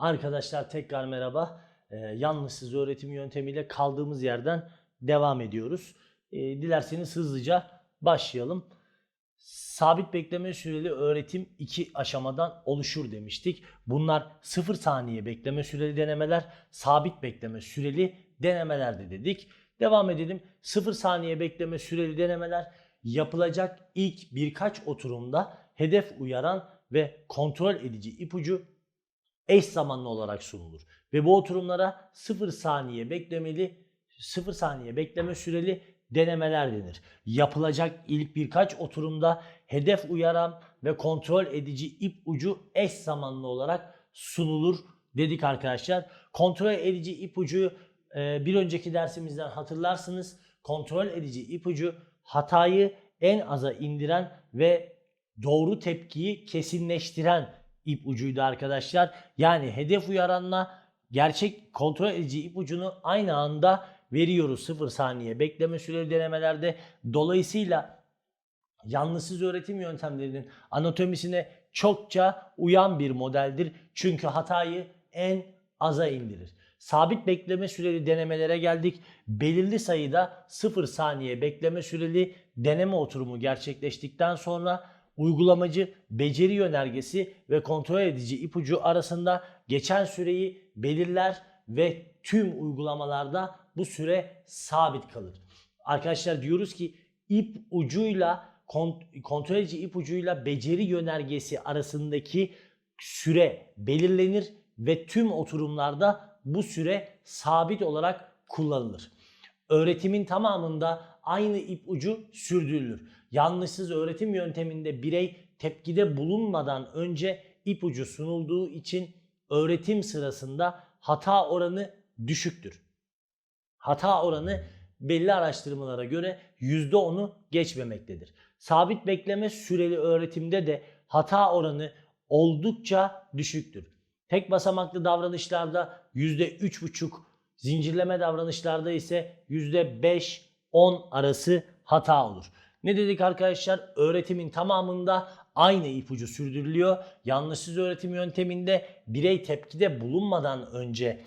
Arkadaşlar tekrar merhaba. Ee, yanlışsız öğretim yöntemiyle kaldığımız yerden devam ediyoruz. Ee, dilerseniz hızlıca başlayalım. Sabit bekleme süreli öğretim iki aşamadan oluşur demiştik. Bunlar 0 saniye bekleme süreli denemeler, sabit bekleme süreli denemelerdi dedik. Devam edelim. 0 saniye bekleme süreli denemeler yapılacak ilk birkaç oturumda hedef uyaran ve kontrol edici ipucu eş zamanlı olarak sunulur. Ve bu oturumlara 0 saniye beklemeli 0 saniye bekleme süreli denemeler denir. Yapılacak ilk birkaç oturumda hedef uyaran ve kontrol edici ip ucu eş zamanlı olarak sunulur dedik arkadaşlar. Kontrol edici ipucu e, bir önceki dersimizden hatırlarsınız. Kontrol edici ipucu hatayı en aza indiren ve doğru tepkiyi kesinleştiren ip ucuydu arkadaşlar. Yani hedef uyaranla gerçek kontrol edici ipucunu aynı anda veriyoruz 0 saniye bekleme süreli denemelerde. Dolayısıyla yanlışsız öğretim yöntemlerinin anatomisine çokça uyan bir modeldir. Çünkü hatayı en aza indirir. Sabit bekleme süreli denemelere geldik. Belirli sayıda 0 saniye bekleme süreli deneme oturumu gerçekleştikten sonra uygulamacı beceri yönergesi ve kontrol edici ipucu arasında geçen süreyi belirler ve tüm uygulamalarda bu süre sabit kalır. Arkadaşlar diyoruz ki ip ucuyla kont- kontrol edici ipucuyla beceri yönergesi arasındaki süre belirlenir ve tüm oturumlarda bu süre sabit olarak kullanılır. Öğretimin tamamında aynı ip ucu sürdürülür. Yanlışsız öğretim yönteminde birey tepkide bulunmadan önce ipucu sunulduğu için öğretim sırasında hata oranı düşüktür. Hata oranı belli araştırmalara göre %10'u geçmemektedir. Sabit bekleme süreli öğretimde de hata oranı oldukça düşüktür. Tek basamaklı davranışlarda %3,5, zincirleme davranışlarda ise %5-10 arası hata olur. Ne dedik arkadaşlar? Öğretimin tamamında aynı ipucu sürdürülüyor. Yanlışsız öğretim yönteminde birey tepkide bulunmadan önce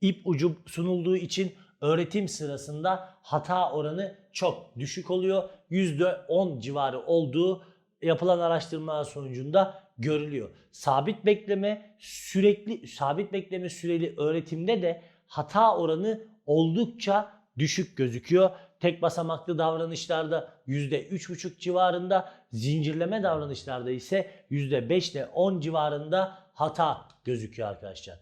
ip ucu sunulduğu için öğretim sırasında hata oranı çok düşük oluyor. %10 civarı olduğu yapılan araştırmalar sonucunda görülüyor. Sabit bekleme sürekli sabit bekleme süreli öğretimde de hata oranı oldukça düşük gözüküyor. Tek basamaklı davranışlarda %3,5 civarında, zincirleme davranışlarda ise %5 ile 10 civarında hata gözüküyor arkadaşlar.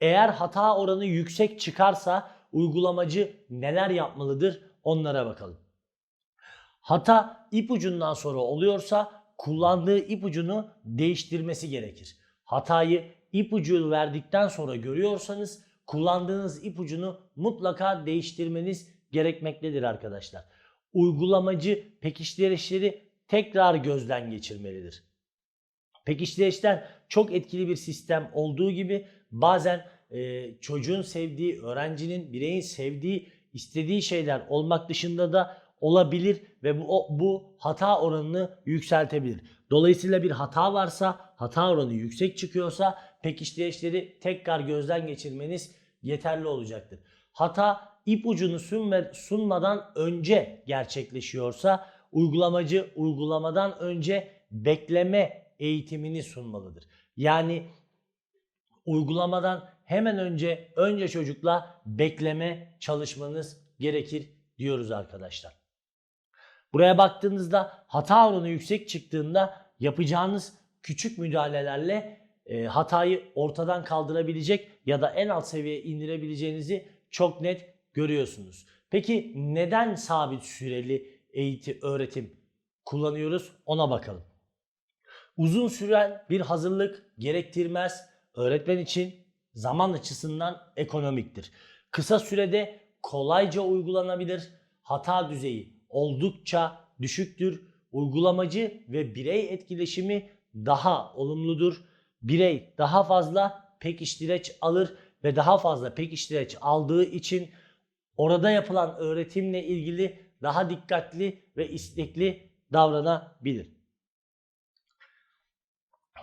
Eğer hata oranı yüksek çıkarsa uygulamacı neler yapmalıdır onlara bakalım. Hata ipucundan sonra oluyorsa kullandığı ipucunu değiştirmesi gerekir. Hatayı ipucu verdikten sonra görüyorsanız kullandığınız ipucunu mutlaka değiştirmeniz gerekmektedir arkadaşlar. Uygulamacı pekiştirişleri tekrar gözden geçirmelidir. Pekiştirişten çok etkili bir sistem olduğu gibi bazen e, çocuğun sevdiği, öğrencinin, bireyin sevdiği, istediği şeyler olmak dışında da olabilir ve bu, o- bu hata oranını yükseltebilir. Dolayısıyla bir hata varsa, hata oranı yüksek çıkıyorsa pekiştirişleri tekrar gözden geçirmeniz yeterli olacaktır. Hata ipucunu sunma, sunmadan önce gerçekleşiyorsa uygulamacı uygulamadan önce bekleme eğitimini sunmalıdır. Yani uygulamadan hemen önce önce çocukla bekleme çalışmanız gerekir diyoruz arkadaşlar. Buraya baktığınızda hata oranı yüksek çıktığında yapacağınız küçük müdahalelerle e, hatayı ortadan kaldırabilecek ya da en alt seviyeye indirebileceğinizi çok net görüyorsunuz. Peki neden sabit süreli eğitim, öğretim kullanıyoruz ona bakalım. Uzun süren bir hazırlık gerektirmez. Öğretmen için zaman açısından ekonomiktir. Kısa sürede kolayca uygulanabilir. Hata düzeyi oldukça düşüktür. Uygulamacı ve birey etkileşimi daha olumludur. Birey daha fazla pekiştireç alır ve daha fazla pekiştireç aldığı için orada yapılan öğretimle ilgili daha dikkatli ve istekli davranabilir.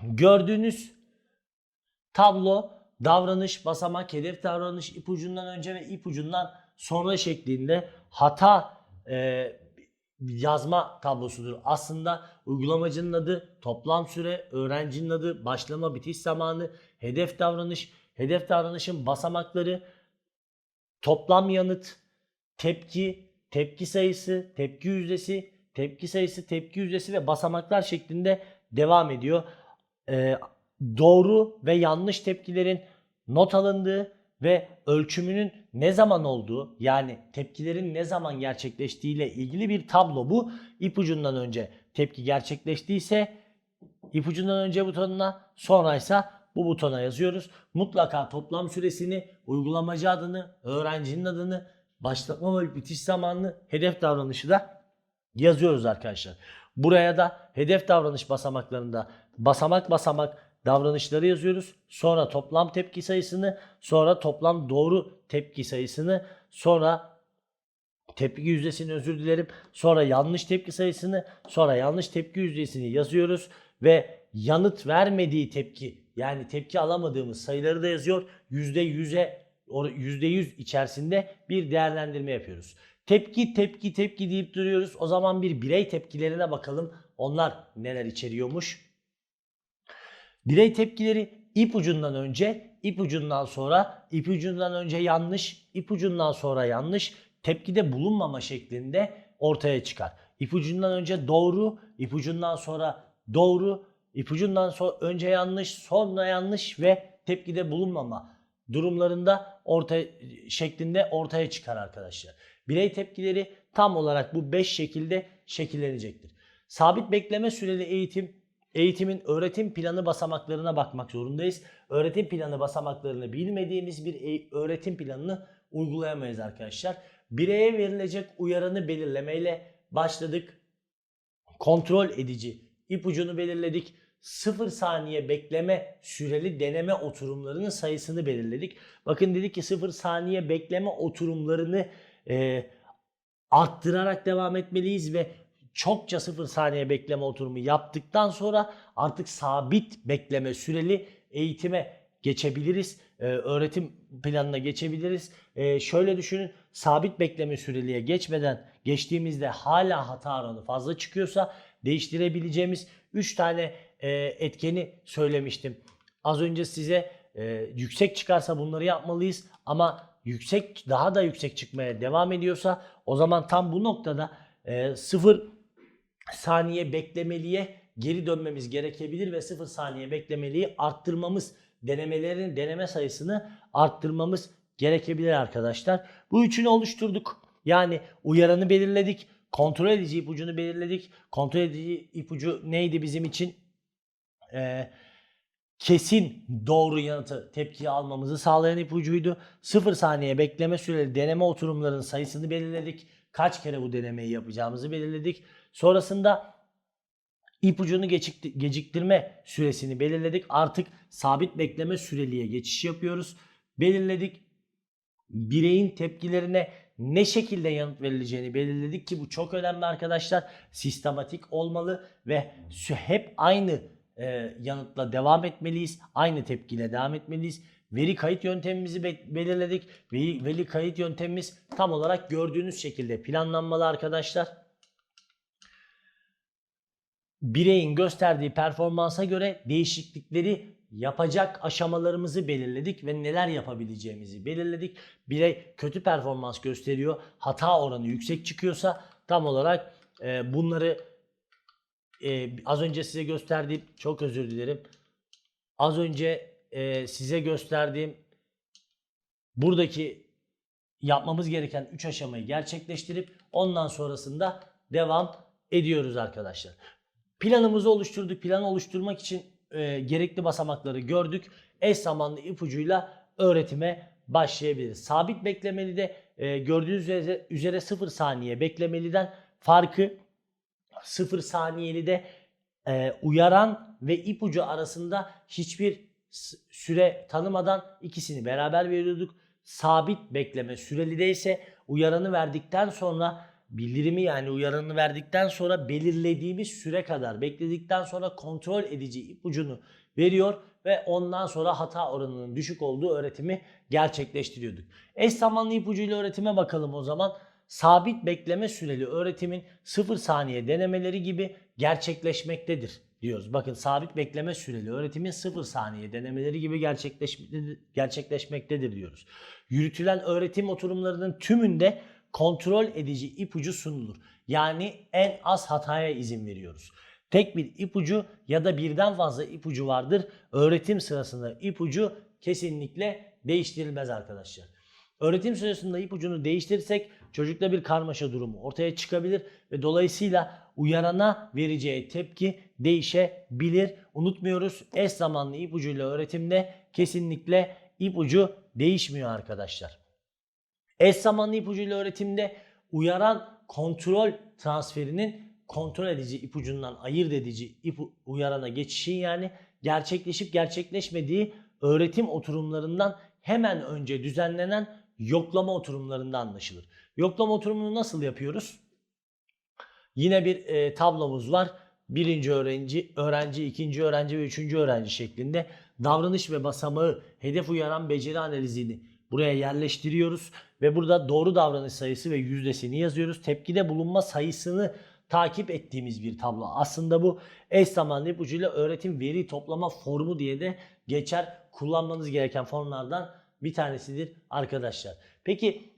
Gördüğünüz tablo davranış, basamak, hedef davranış, ipucundan önce ve ipucundan sonra şeklinde hata e, yazma tablosudur. Aslında uygulamacının adı, toplam süre, öğrencinin adı, başlama bitiş zamanı, hedef davranış, hedef davranışın basamakları, toplam yanıt, tepki, tepki sayısı, tepki yüzdesi, tepki sayısı, tepki yüzdesi ve basamaklar şeklinde devam ediyor. Ee, doğru ve yanlış tepkilerin not alındığı ve ölçümünün ne zaman olduğu yani tepkilerin ne zaman gerçekleştiği ile ilgili bir tablo bu. İpucundan önce tepki gerçekleştiyse ipucundan önce butonuna sonraysa bu butona yazıyoruz. Mutlaka toplam süresini, uygulamacı adını, öğrencinin adını, başlatma ve bitiş zamanını, hedef davranışı da yazıyoruz arkadaşlar. Buraya da hedef davranış basamaklarında basamak basamak davranışları yazıyoruz. Sonra toplam tepki sayısını, sonra toplam doğru tepki sayısını, sonra tepki yüzdesini özür dilerim. Sonra yanlış tepki sayısını, sonra yanlış tepki yüzdesini yazıyoruz ve yanıt vermediği tepki yani tepki alamadığımız sayıları da yazıyor. %100'e %100 içerisinde bir değerlendirme yapıyoruz. Tepki tepki tepki deyip duruyoruz. O zaman bir birey tepkilerine bakalım. Onlar neler içeriyormuş. Birey tepkileri ipucundan önce, ipucundan sonra, ipucundan önce yanlış, ipucundan sonra yanlış, tepkide bulunmama şeklinde ortaya çıkar. İpucundan önce doğru, ipucundan sonra doğru, ipucundan sonra önce yanlış, sonra yanlış ve tepkide bulunmama durumlarında ortaya şeklinde ortaya çıkar arkadaşlar. Birey tepkileri tam olarak bu 5 şekilde şekillenecektir. Sabit bekleme süreli eğitim eğitimin öğretim planı basamaklarına bakmak zorundayız. Öğretim planı basamaklarını bilmediğimiz bir e- öğretim planını uygulayamayız arkadaşlar. Bireye verilecek uyaranı belirlemeyle başladık. Kontrol edici ipucunu belirledik. 0 saniye bekleme süreli deneme oturumlarının sayısını belirledik. Bakın dedik ki 0 saniye bekleme oturumlarını e, arttırarak devam etmeliyiz ve çokça 0 saniye bekleme oturumu yaptıktan sonra artık sabit bekleme süreli eğitime geçebiliriz. Ee, öğretim planına geçebiliriz. Ee, şöyle düşünün sabit bekleme süreliğe geçmeden geçtiğimizde hala hata oranı fazla çıkıyorsa değiştirebileceğimiz 3 tane e, etkeni söylemiştim. Az önce size e, yüksek çıkarsa bunları yapmalıyız ama yüksek daha da yüksek çıkmaya devam ediyorsa o zaman tam bu noktada e, 0 saniye beklemeliye geri dönmemiz gerekebilir ve 0 saniye beklemeliyi arttırmamız denemelerin deneme sayısını arttırmamız gerekebilir arkadaşlar. Bu üçünü oluşturduk. Yani uyaranı belirledik. Kontrol edici ipucunu belirledik. Kontrol edici ipucu neydi bizim için? Ee, kesin doğru yanıtı tepkiyi almamızı sağlayan ipucuydu. 0 saniye bekleme süreli deneme oturumlarının sayısını belirledik. Kaç kere bu denemeyi yapacağımızı belirledik. Sonrasında ipucunu geciktirme süresini belirledik. Artık sabit bekleme süreliğe geçiş yapıyoruz. Belirledik. Bireyin tepkilerine ne şekilde yanıt verileceğini belirledik ki bu çok önemli arkadaşlar. Sistematik olmalı ve hep aynı e, yanıtla devam etmeliyiz. Aynı tepkiyle devam etmeliyiz. Veri kayıt yöntemimizi be- belirledik. Veri, veri kayıt yöntemimiz tam olarak gördüğünüz şekilde planlanmalı arkadaşlar bireyin gösterdiği performansa göre değişiklikleri yapacak aşamalarımızı belirledik ve neler yapabileceğimizi belirledik. Birey kötü performans gösteriyor, hata oranı yüksek çıkıyorsa tam olarak e, bunları e, az önce size gösterdiğim çok özür dilerim. Az önce e, size gösterdiğim buradaki yapmamız gereken 3 aşamayı gerçekleştirip ondan sonrasında devam ediyoruz arkadaşlar. Planımızı oluşturduk. Planı oluşturmak için e, gerekli basamakları gördük. Eş zamanlı ipucuyla öğretime başlayabiliriz. Sabit beklemeli de e, gördüğünüz üzere, üzere 0 saniye beklemeliden farkı 0 saniyeli de e, uyaran ve ipucu arasında hiçbir süre tanımadan ikisini beraber veriyorduk. Sabit bekleme süreli de ise uyaranı verdikten sonra bildirimi yani uyaranı verdikten sonra belirlediğimiz süre kadar bekledikten sonra kontrol edici ipucunu veriyor ve ondan sonra hata oranının düşük olduğu öğretimi gerçekleştiriyorduk. Eş zamanlı ipucuyla öğretime bakalım o zaman. Sabit bekleme süreli öğretimin 0 saniye denemeleri gibi gerçekleşmektedir diyoruz. Bakın sabit bekleme süreli öğretimin 0 saniye denemeleri gibi gerçekleşmektedir, diyoruz. Yürütülen öğretim oturumlarının tümünde kontrol edici ipucu sunulur. Yani en az hataya izin veriyoruz. Tek bir ipucu ya da birden fazla ipucu vardır. Öğretim sırasında ipucu kesinlikle değiştirilmez arkadaşlar. Öğretim sırasında ipucunu değiştirirsek çocukta bir karmaşa durumu ortaya çıkabilir ve dolayısıyla uyarana vereceği tepki değişebilir. Unutmuyoruz eş zamanlı ipucuyla öğretimde kesinlikle ipucu değişmiyor arkadaşlar. Eş zamanlı ipucuyla öğretimde uyaran kontrol transferinin kontrol edici ipucundan ayırt edici ipu, uyarana geçişin yani gerçekleşip gerçekleşmediği öğretim oturumlarından hemen önce düzenlenen yoklama oturumlarında anlaşılır. Yoklama oturumunu nasıl yapıyoruz? Yine bir e, tablomuz var. Birinci öğrenci, öğrenci, ikinci öğrenci ve üçüncü öğrenci şeklinde davranış ve basamağı hedef uyaran beceri analizini buraya yerleştiriyoruz ve burada doğru davranış sayısı ve yüzdesini yazıyoruz. Tepkide bulunma sayısını takip ettiğimiz bir tablo. Aslında bu eş zamanlı ipucuyla öğretim veri toplama formu diye de geçer. Kullanmanız gereken formlardan bir tanesidir arkadaşlar. Peki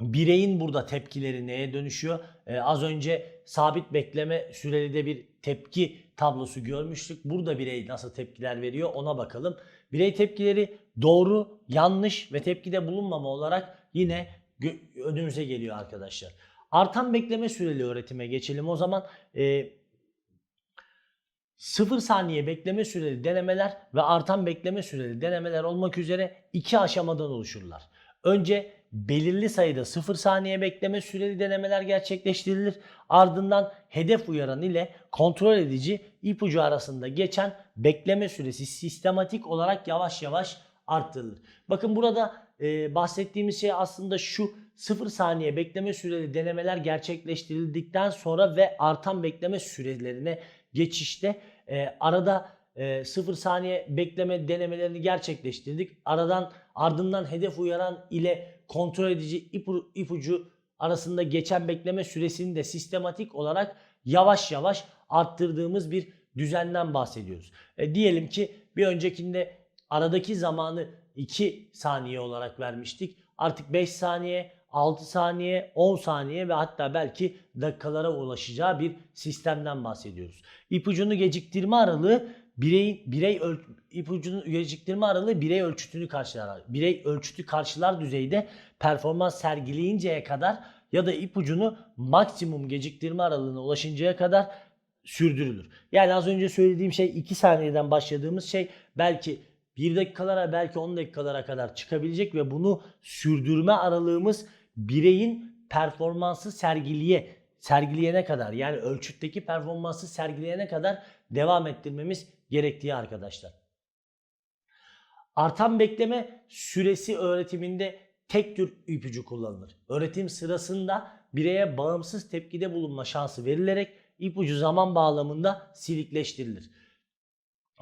bireyin burada tepkileri neye dönüşüyor? Ee, az önce sabit bekleme süreli de bir tepki tablosu görmüştük. Burada birey nasıl tepkiler veriyor ona bakalım. Birey tepkileri doğru, yanlış ve tepkide bulunmama olarak yine önümüze geliyor arkadaşlar. Artan bekleme süreli öğretime geçelim. O zaman e, 0 saniye bekleme süreli denemeler ve artan bekleme süreli denemeler olmak üzere iki aşamadan oluşurlar. Önce belirli sayıda 0 saniye bekleme süreli denemeler gerçekleştirilir. Ardından hedef uyaran ile kontrol edici ipucu arasında geçen bekleme süresi sistematik olarak yavaş yavaş arttırılır. Bakın burada e, bahsettiğimiz şey aslında şu 0 saniye bekleme süreli denemeler gerçekleştirildikten sonra ve artan bekleme sürelerine geçişte e, arada e, 0 saniye bekleme denemelerini gerçekleştirdik. Aradan ardından hedef uyaran ile kontrol edici ipu, ipucu arasında geçen bekleme süresini de sistematik olarak yavaş yavaş arttırdığımız bir düzenden bahsediyoruz. E, diyelim ki bir öncekinde aradaki zamanı 2 saniye olarak vermiştik. Artık 5 saniye, 6 saniye, 10 saniye ve hatta belki dakikalara ulaşacağı bir sistemden bahsediyoruz. İpucunu geciktirme aralığı birey birey öl, ipucunun geciktirme aralığı birey ölçütünü karşılar. Birey ölçütü karşılar düzeyde performans sergileyinceye kadar ya da ipucunu maksimum geciktirme aralığına ulaşıncaya kadar sürdürülür. Yani az önce söylediğim şey 2 saniyeden başladığımız şey belki 1 dakikalara belki 10 dakikalara kadar çıkabilecek ve bunu sürdürme aralığımız bireyin performansı sergiliye sergileyene kadar yani ölçütteki performansı sergileyene kadar devam ettirmemiz gerektiği arkadaşlar. Artan bekleme süresi öğretiminde tek tür ipucu kullanılır. Öğretim sırasında bireye bağımsız tepkide bulunma şansı verilerek ipucu zaman bağlamında silikleştirilir.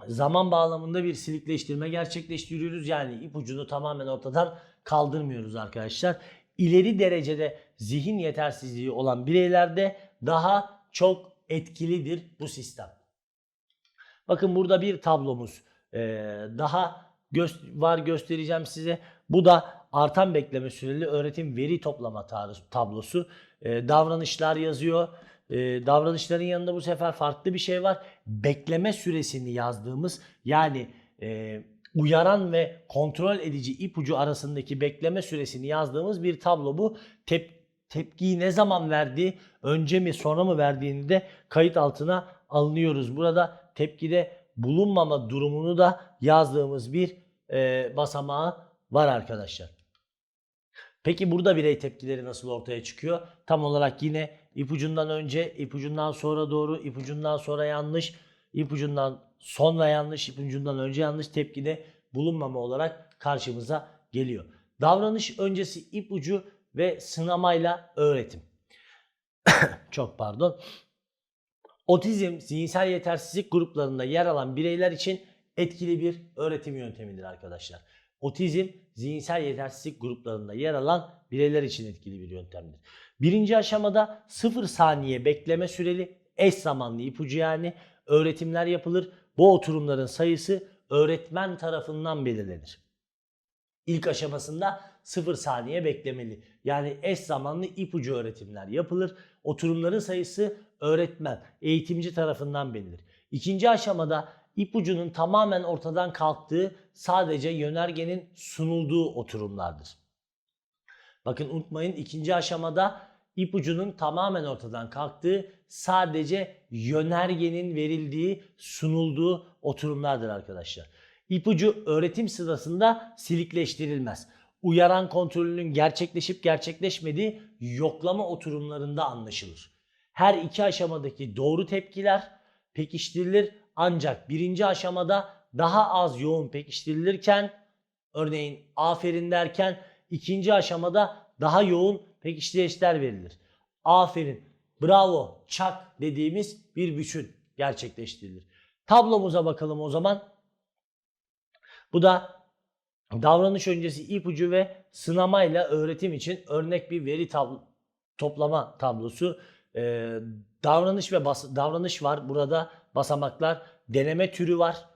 Zaman bağlamında bir silikleştirme gerçekleştiriyoruz. Yani ipucunu tamamen ortadan kaldırmıyoruz arkadaşlar. İleri derecede zihin yetersizliği olan bireylerde daha çok etkilidir bu sistem. Bakın burada bir tablomuz ee, daha var göstereceğim size. Bu da artan bekleme süreli öğretim veri toplama tablosu. Ee, davranışlar yazıyor. Ee, davranışların yanında bu sefer farklı bir şey var. Bekleme süresini yazdığımız yani e, uyaran ve kontrol edici ipucu arasındaki bekleme süresini yazdığımız bir tablo bu. Tep- tepkiyi ne zaman verdiği, önce mi sonra mı verdiğini de kayıt altına alınıyoruz. Burada tepkide bulunmama durumunu da yazdığımız bir e, basamağı var arkadaşlar. Peki burada birey tepkileri nasıl ortaya çıkıyor? Tam olarak yine ipucundan önce, ipucundan sonra doğru, ipucundan sonra yanlış, ipucundan sonra yanlış, ipucundan önce yanlış tepkide bulunmama olarak karşımıza geliyor. Davranış öncesi ipucu ve sınamayla öğretim. Çok pardon. Otizm, zihinsel yetersizlik gruplarında yer alan bireyler için etkili bir öğretim yöntemidir arkadaşlar. Otizm zihinsel yetersizlik gruplarında yer alan bireyler için etkili bir yöntemdir. Birinci aşamada 0 saniye bekleme süreli eş zamanlı ipucu yani öğretimler yapılır. Bu oturumların sayısı öğretmen tarafından belirlenir. İlk aşamasında 0 saniye beklemeli. Yani eş zamanlı ipucu öğretimler yapılır. Oturumların sayısı öğretmen, eğitimci tarafından belirlenir. İkinci aşamada ipucunun tamamen ortadan kalktığı sadece yönergenin sunulduğu oturumlardır. Bakın unutmayın ikinci aşamada ipucunun tamamen ortadan kalktığı sadece yönergenin verildiği sunulduğu oturumlardır arkadaşlar. İpucu öğretim sırasında silikleştirilmez. Uyaran kontrolünün gerçekleşip gerçekleşmediği yoklama oturumlarında anlaşılır. Her iki aşamadaki doğru tepkiler pekiştirilir ancak birinci aşamada daha az yoğun pekiştirilirken örneğin aferin derken ikinci aşamada daha yoğun pekiştirişler verilir. Aferin, bravo, çak dediğimiz bir bütün gerçekleştirilir. Tablomuza bakalım o zaman. Bu da davranış öncesi ipucu ve sınamayla öğretim için örnek bir veri tablo, toplama tablosu. Ee, davranış ve bas, davranış var. Burada basamaklar. Deneme türü var.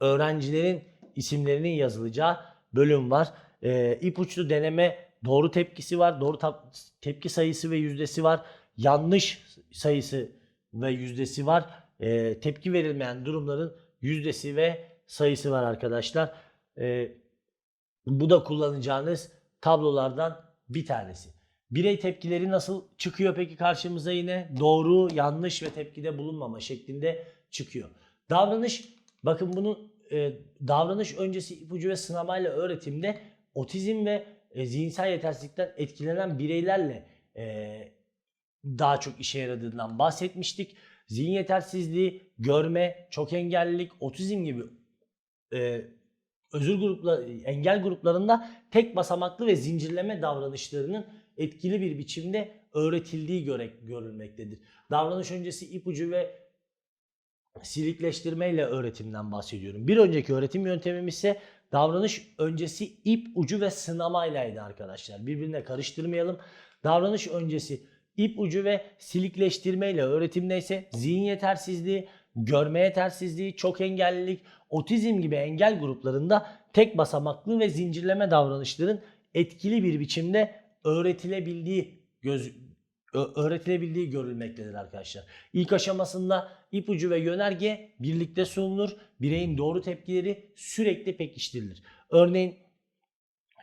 Öğrencilerin isimlerinin yazılacağı bölüm var. Ee, ipuçlu deneme doğru tepkisi var. Doğru tepki sayısı ve yüzdesi var. Yanlış sayısı ve yüzdesi var. Ee, tepki verilmeyen durumların yüzdesi ve sayısı var arkadaşlar. Ee, bu da kullanacağınız tablolardan bir tanesi. Birey tepkileri nasıl çıkıyor peki karşımıza yine? Doğru, yanlış ve tepkide bulunmama şeklinde çıkıyor. Davranış, bakın bunun e, davranış öncesi ipucu ve sınamayla öğretimde otizm ve e, zihinsel yetersizlikten etkilenen bireylerle e, daha çok işe yaradığından bahsetmiştik. Zihin yetersizliği, görme, çok engellilik, otizm gibi e, özür grupla, engel gruplarında tek basamaklı ve zincirleme davranışlarının etkili bir biçimde öğretildiği göre, görülmektedir. Davranış öncesi ipucu ve silikleştirme ile öğretimden bahsediyorum. Bir önceki öğretim yöntemimiz ise davranış öncesi ip ucu ve sınamaylaydı arkadaşlar. Birbirine karıştırmayalım. Davranış öncesi ip ucu ve silikleştirme ile öğretimde ise zihin yetersizliği, görme yetersizliği, çok engellilik, otizm gibi engel gruplarında tek basamaklı ve zincirleme davranışların etkili bir biçimde öğretilebildiği göz öğretilebildiği görülmektedir arkadaşlar. İlk aşamasında ipucu ve yönerge birlikte sunulur. Bireyin doğru tepkileri sürekli pekiştirilir. Örneğin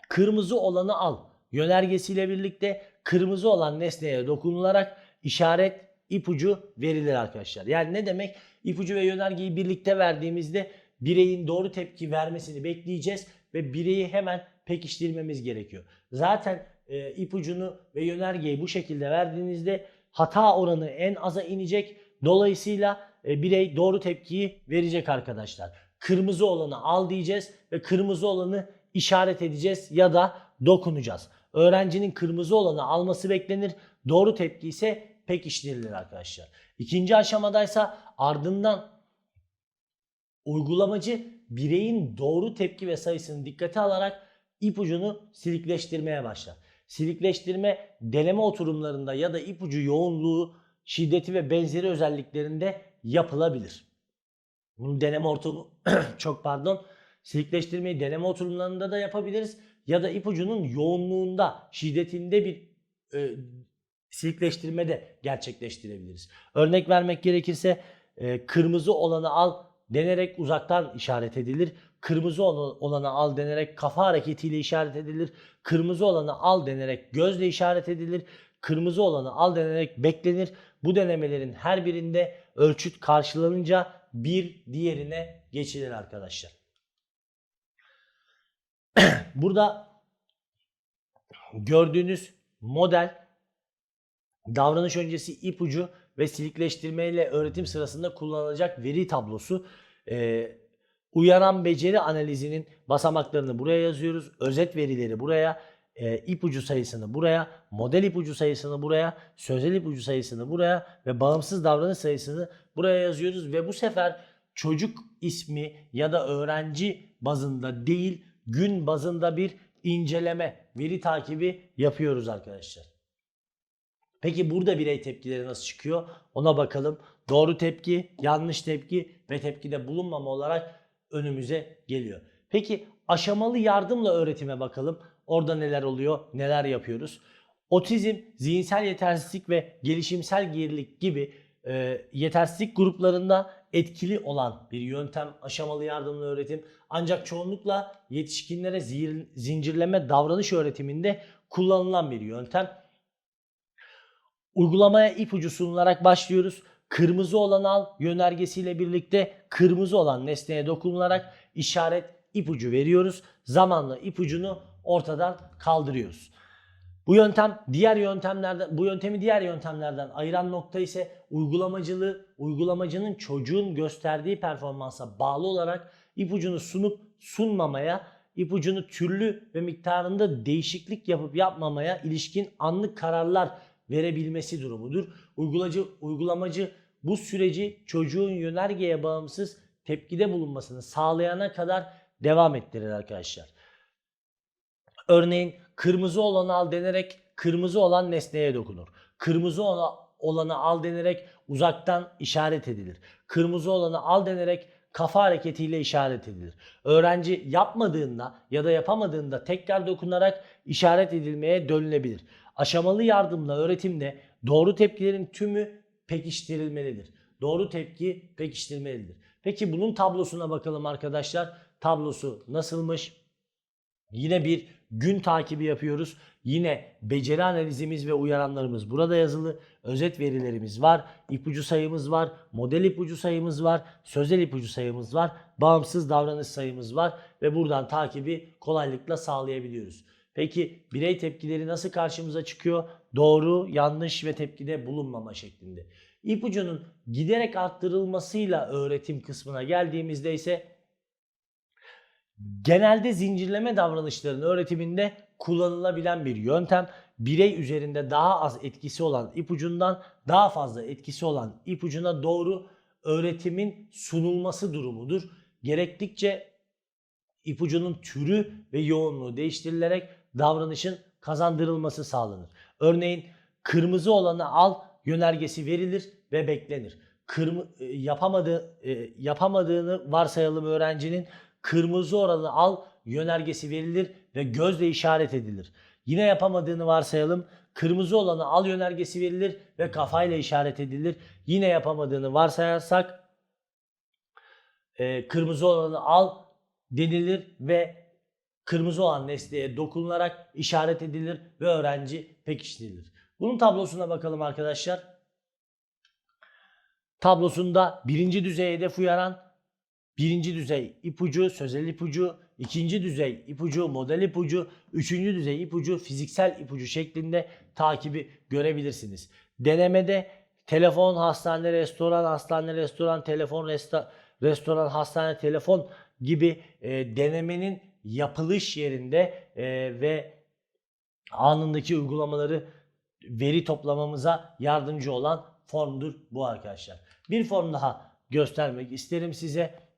kırmızı olanı al yönergesiyle birlikte kırmızı olan nesneye dokunularak işaret ipucu verilir arkadaşlar. Yani ne demek? İpucu ve yönergeyi birlikte verdiğimizde bireyin doğru tepki vermesini bekleyeceğiz ve bireyi hemen pekiştirmemiz gerekiyor. Zaten e, ipucunu ve yönergeyi bu şekilde verdiğinizde hata oranı en aza inecek. Dolayısıyla e, birey doğru tepkiyi verecek arkadaşlar. Kırmızı olanı al diyeceğiz ve kırmızı olanı işaret edeceğiz ya da dokunacağız. Öğrencinin kırmızı olanı alması beklenir. Doğru tepki ise pekiştirilir arkadaşlar. İkinci aşamadaysa ardından uygulamacı bireyin doğru tepki ve sayısını dikkate alarak ipucunu silikleştirmeye başlar. Silikleştirme deneme oturumlarında ya da ipucu yoğunluğu, şiddeti ve benzeri özelliklerinde yapılabilir. Bunu deneme ortamı çok pardon. Silikleştirmeyi deneme oturumlarında da yapabiliriz ya da ipucunun yoğunluğunda, şiddetinde bir e, silikleştirme de gerçekleştirebiliriz. Örnek vermek gerekirse e, kırmızı olanı al denerek uzaktan işaret edilir. Kırmızı olan- olanı al denerek kafa hareketiyle işaret edilir. Kırmızı olanı al denerek gözle işaret edilir. Kırmızı olanı al denerek beklenir. Bu denemelerin her birinde ölçüt karşılanınca bir diğerine geçilir arkadaşlar. Burada gördüğünüz model davranış öncesi ipucu ve silikleştirme ile öğretim sırasında kullanılacak veri tablosu. Ee, uyaran beceri analizinin basamaklarını buraya yazıyoruz. Özet verileri buraya, e, ipucu sayısını buraya, model ipucu sayısını buraya, sözel ipucu sayısını buraya ve bağımsız davranış sayısını buraya yazıyoruz ve bu sefer çocuk ismi ya da öğrenci bazında değil gün bazında bir inceleme, veri takibi yapıyoruz arkadaşlar. Peki burada birey tepkileri nasıl çıkıyor? Ona bakalım. Doğru tepki, yanlış tepki ve tepkide bulunmama olarak önümüze geliyor. Peki aşamalı yardımla öğretime bakalım. Orada neler oluyor, neler yapıyoruz? Otizm, zihinsel yetersizlik ve gelişimsel gerilik gibi e, yetersizlik gruplarında etkili olan bir yöntem aşamalı yardımlı öğretim. Ancak çoğunlukla yetişkinlere zihir- zincirleme davranış öğretiminde kullanılan bir yöntem. Uygulamaya ipucu sunularak başlıyoruz. Kırmızı olan al yönergesiyle birlikte kırmızı olan nesneye dokunularak işaret ipucu veriyoruz. Zamanla ipucunu ortadan kaldırıyoruz. Bu yöntem diğer yöntemlerden bu yöntemi diğer yöntemlerden ayıran nokta ise uygulamacılığı, uygulamacının çocuğun gösterdiği performansa bağlı olarak ipucunu sunup sunmamaya, ipucunu türlü ve miktarında değişiklik yapıp yapmamaya ilişkin anlık kararlar verebilmesi durumudur. Uygulamacı, uygulamacı bu süreci çocuğun yönergeye bağımsız tepkide bulunmasını sağlayana kadar devam ettirir arkadaşlar. Örneğin kırmızı olanı al denerek kırmızı olan nesneye dokunur. Kırmızı ola- olanı al denerek uzaktan işaret edilir. Kırmızı olanı al denerek kafa hareketiyle işaret edilir. Öğrenci yapmadığında ya da yapamadığında tekrar dokunarak işaret edilmeye dönülebilir. Aşamalı yardımla öğretimde doğru tepkilerin tümü pekiştirilmelidir. Doğru tepki pekiştirilmelidir. Peki bunun tablosuna bakalım arkadaşlar. Tablosu nasılmış? Yine bir gün takibi yapıyoruz. Yine beceri analizimiz ve uyaranlarımız burada yazılı. Özet verilerimiz var. ipucu sayımız var. Model ipucu sayımız var. Sözel ipucu sayımız var. Bağımsız davranış sayımız var. Ve buradan takibi kolaylıkla sağlayabiliyoruz. Peki birey tepkileri nasıl karşımıza çıkıyor? Doğru, yanlış ve tepkide bulunmama şeklinde. İpucunun giderek arttırılmasıyla öğretim kısmına geldiğimizde ise genelde zincirleme davranışların öğretiminde kullanılabilen bir yöntem. Birey üzerinde daha az etkisi olan ipucundan daha fazla etkisi olan ipucuna doğru öğretimin sunulması durumudur. Gerektikçe ipucunun türü ve yoğunluğu değiştirilerek davranışın kazandırılması sağlanır. Örneğin kırmızı olanı al yönergesi verilir ve beklenir. Kırmı, e, yapamadığı, e, yapamadığını varsayalım öğrencinin kırmızı oranı al yönergesi verilir ve gözle işaret edilir. Yine yapamadığını varsayalım. Kırmızı olanı al yönergesi verilir ve kafayla işaret edilir. Yine yapamadığını varsayarsak e, kırmızı olanı al denilir ve kırmızı olan nesneye dokunularak işaret edilir ve öğrenci pekiştirilir. Bunun tablosuna bakalım arkadaşlar. Tablosunda birinci düzey hedef uyaran, birinci düzey ipucu, sözel ipucu, ikinci düzey ipucu, model ipucu, üçüncü düzey ipucu, fiziksel ipucu şeklinde takibi görebilirsiniz. Denemede telefon, hastane, restoran, hastane, restoran, telefon, resta, restoran, hastane, telefon gibi e, denemenin yapılış yerinde e, ve anındaki uygulamaları veri toplamamıza yardımcı olan formdur bu arkadaşlar. Bir form daha göstermek isterim size.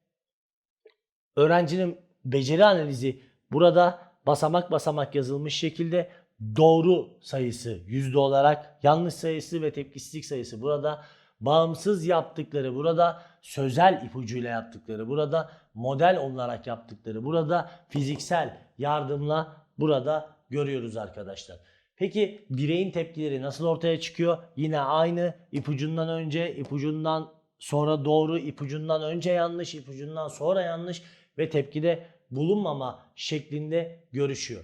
Öğrencinin beceri analizi burada basamak basamak yazılmış şekilde doğru sayısı yüzde olarak yanlış sayısı ve tepkisizlik sayısı burada bağımsız yaptıkları burada sözel ipucuyla yaptıkları burada model olarak yaptıkları burada fiziksel yardımla burada görüyoruz arkadaşlar. Peki bireyin tepkileri nasıl ortaya çıkıyor? Yine aynı ipucundan önce, ipucundan sonra doğru, ipucundan önce yanlış, ipucundan sonra yanlış ve tepkide bulunmama şeklinde görüşüyor,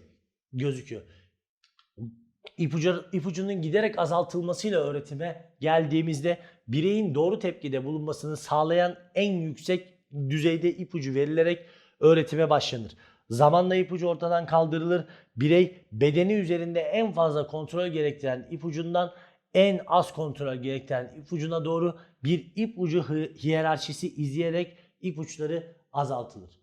gözüküyor. İpucu, ipucunun giderek azaltılmasıyla öğretime geldiğimizde bireyin doğru tepkide bulunmasını sağlayan en yüksek düzeyde ipucu verilerek öğretime başlanır. Zamanla ipucu ortadan kaldırılır. Birey bedeni üzerinde en fazla kontrol gerektiren ipucundan en az kontrol gerektiren ipucuna doğru bir ipucu hi- hiyerarşisi izleyerek ipuçları azaltılır.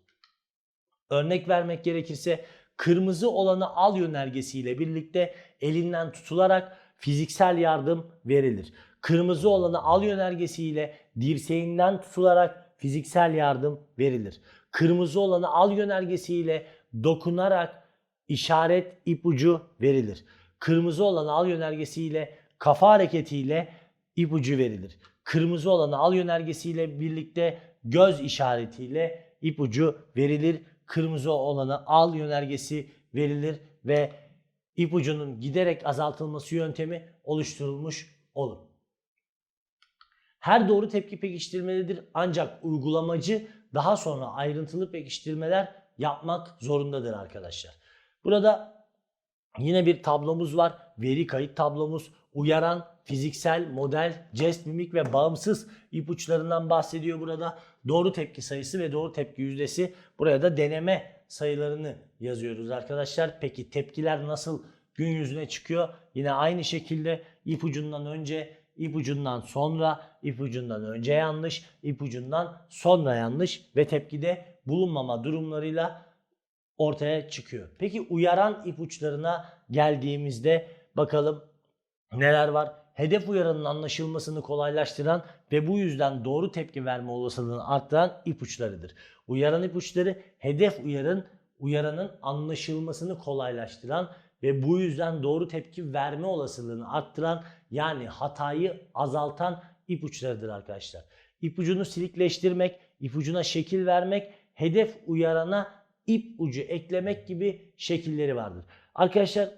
Örnek vermek gerekirse kırmızı olanı al yönergesiyle birlikte elinden tutularak fiziksel yardım verilir. Kırmızı olanı al yönergesiyle dirseğinden tutularak fiziksel yardım verilir. Kırmızı olanı al yönergesiyle dokunarak işaret ipucu verilir. Kırmızı olanı al yönergesiyle kafa hareketiyle ipucu verilir. Kırmızı olanı al yönergesiyle birlikte göz işaretiyle ipucu verilir. Kırmızı olanı al yönergesi verilir ve ipucunun giderek azaltılması yöntemi oluşturulmuş olur. Her doğru tepki pekiştirmelidir ancak uygulamacı daha sonra ayrıntılı pekiştirmeler yapmak zorundadır arkadaşlar. Burada yine bir tablomuz var. Veri kayıt tablomuz. Uyaran, fiziksel, model, jest, mimik ve bağımsız ipuçlarından bahsediyor burada. Doğru tepki sayısı ve doğru tepki yüzdesi. Buraya da deneme sayılarını yazıyoruz arkadaşlar. Peki tepkiler nasıl gün yüzüne çıkıyor? Yine aynı şekilde ipucundan önce, ipucundan sonra, ipucundan önce yanlış, ipucundan sonra yanlış ve tepkide bulunmama durumlarıyla ortaya çıkıyor. Peki uyaran ipuçlarına geldiğimizde bakalım neler var? Hedef uyaranın anlaşılmasını kolaylaştıran ve bu yüzden doğru tepki verme olasılığını arttıran ipuçlarıdır. Uyaran ipuçları hedef uyarın uyaranın anlaşılmasını kolaylaştıran ve bu yüzden doğru tepki verme olasılığını arttıran yani hatayı azaltan ipuçlarıdır arkadaşlar. İpucunu silikleştirmek, ipucuna şekil vermek, hedef uyarana ip ucu eklemek gibi şekilleri vardır. Arkadaşlar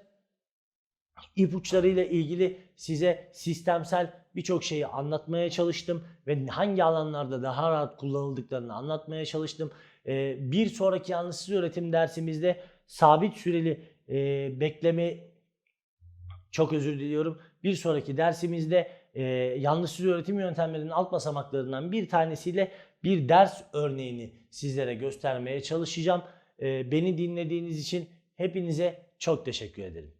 ipuçlarıyla ilgili size sistemsel birçok şeyi anlatmaya çalıştım ve hangi alanlarda daha rahat kullanıldıklarını anlatmaya çalıştım. Ee, Bir sonraki yanlışsız öğretim dersimizde sabit süreli e, bekleme çok özür diliyorum. Bir sonraki dersimizde e, yanlışsız öğretim yöntemlerinin alt basamaklarından bir tanesiyle bir ders örneğini sizlere göstermeye çalışacağım. E, beni dinlediğiniz için hepinize çok teşekkür ederim.